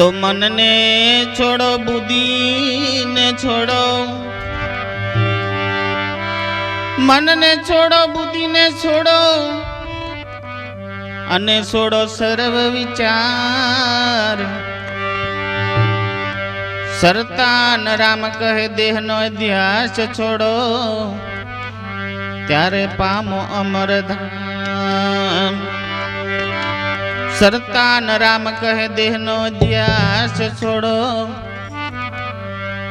તો મનને છોડો, બુદ્ધિને છોડો. મનને છોડો, બુદ્ધિને છોડો. અને છોડો સર્વ વિચાર. સરતાન રામ કહે, દેહનો ધ્યાસ છોડો. ત્યારે પામો અમર સરતાન રામ કહે દેહનો અધ્યાસ છોડો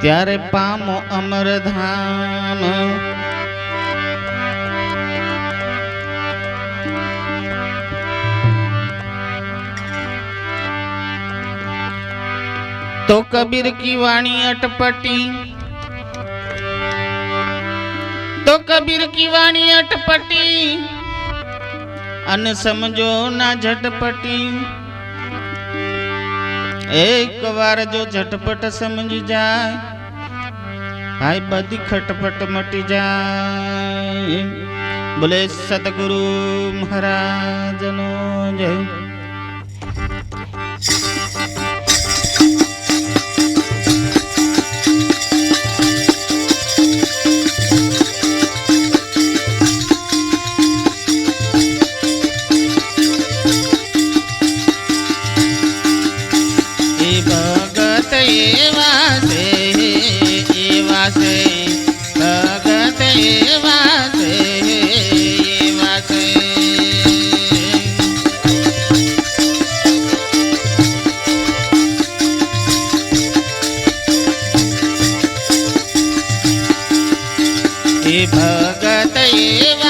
ત્યારે પામો અમર ધામ तो कबीर की वाणी अटपटी तो कबीर की वाणी अटपटी અને સમજો ના ઝટપટી. એક વાર જો ઝટપટ સમજી જાય, ભાઈ બધી ખટપટ મટી જાય. બોલે સતગુરુ મહારાજનો જય. એ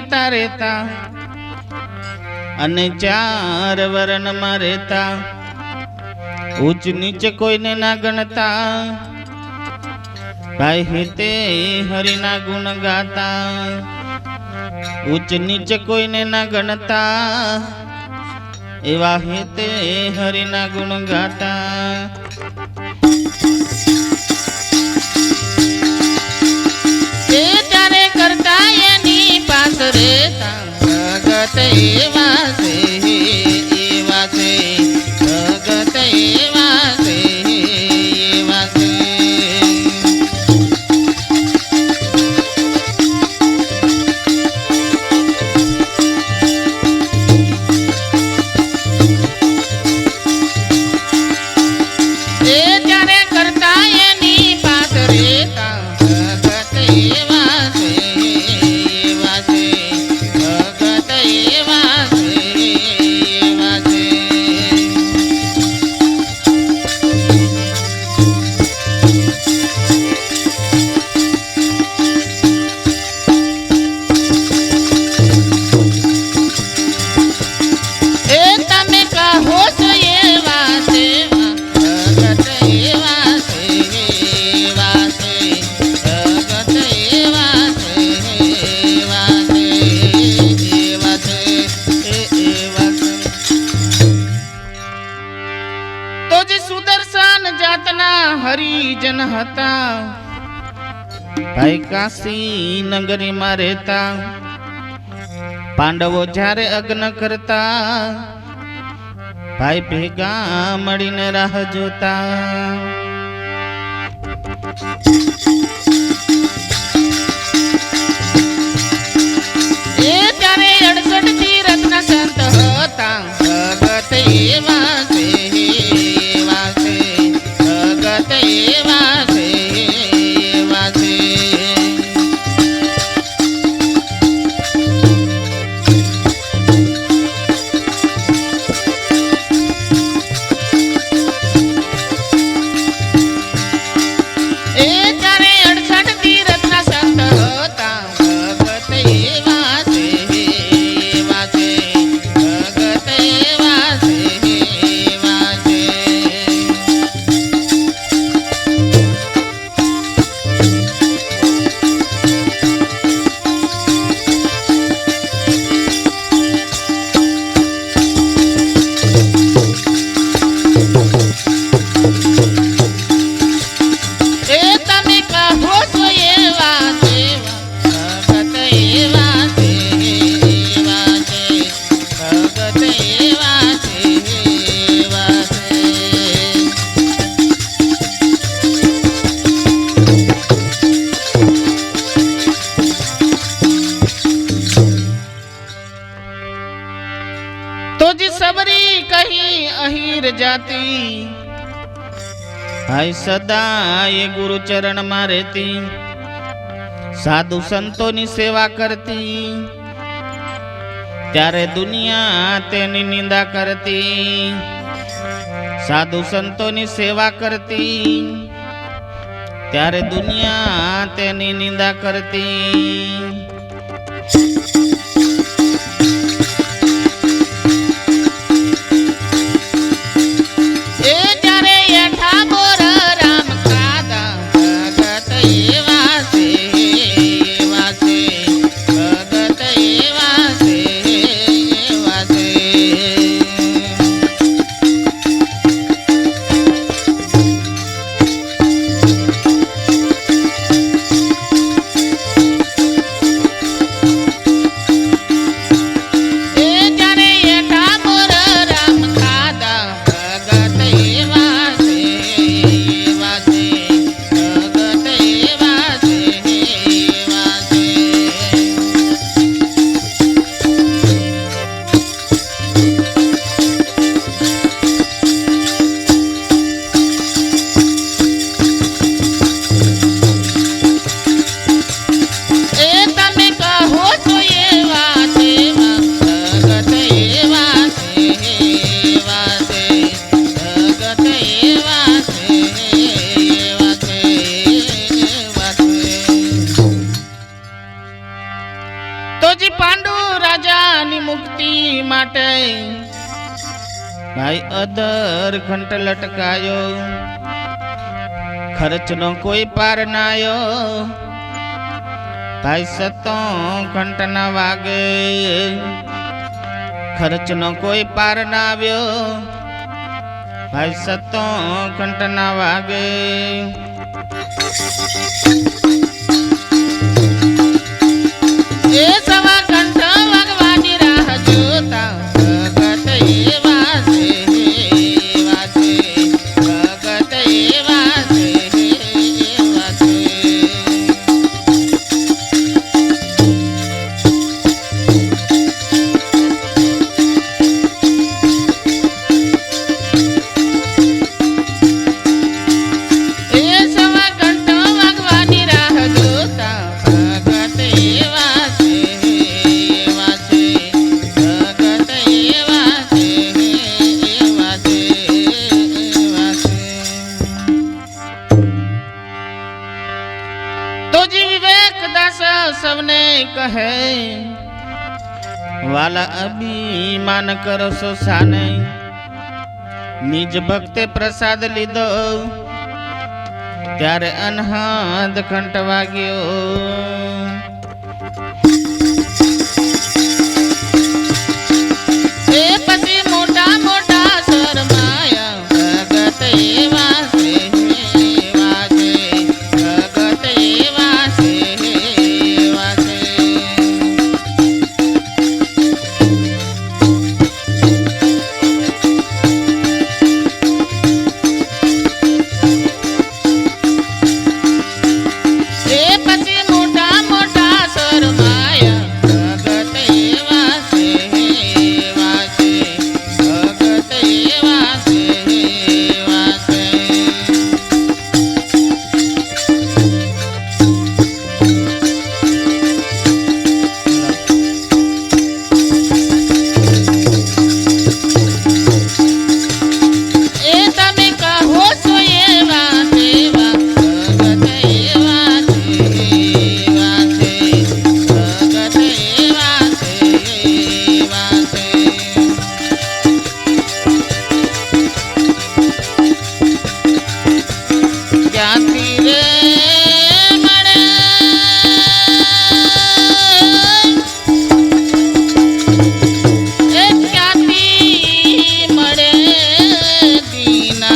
મહેતા રહેતા અને ચાર વર્ણમાં રહેતા. ઉચ્ચ નીચ કોઈને ના ગણતા. ભાઈ હિતે હરિના ગુણ ગાતા. ઉચ્ચ નીચ કોઈને ના ગણતા. એવા હિતે હરિના ગુણ ગાતા. செய்வாசே મારી હતા. ભાઈ કાશી નગરીમાં રહેતા. પાંડવો જ્યારે અગ્ન કરતા, ભાઈ ભેગા મળીને રાહ જોતા. હાય સદાય ગુરુ ચરણમાં રહેતી. સાધુ સંતોની સેવા કરતી. ત્યારે દુનિયા તેની નિંદા કરતી. સાધુ સંતોની સેવા કરતી. ત્યારે દુનિયા તેની નિંદા કરતી. માટે ભાઈ અદર લટકાયો. ખર્ચનો કોઈ પાર નાયો. ભાઈ સતો ઘંટ વાગે. ખર્ચનો કોઈ પાર ના આવ્યો. ભાઈ સતો ઘંટના વાગે. એ સવાર કરો છો સાને. નિજ ભક્તે પ્રસાદ લીધો. ત્યારે અનહદ કંટ વાગ્યો.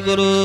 બોલે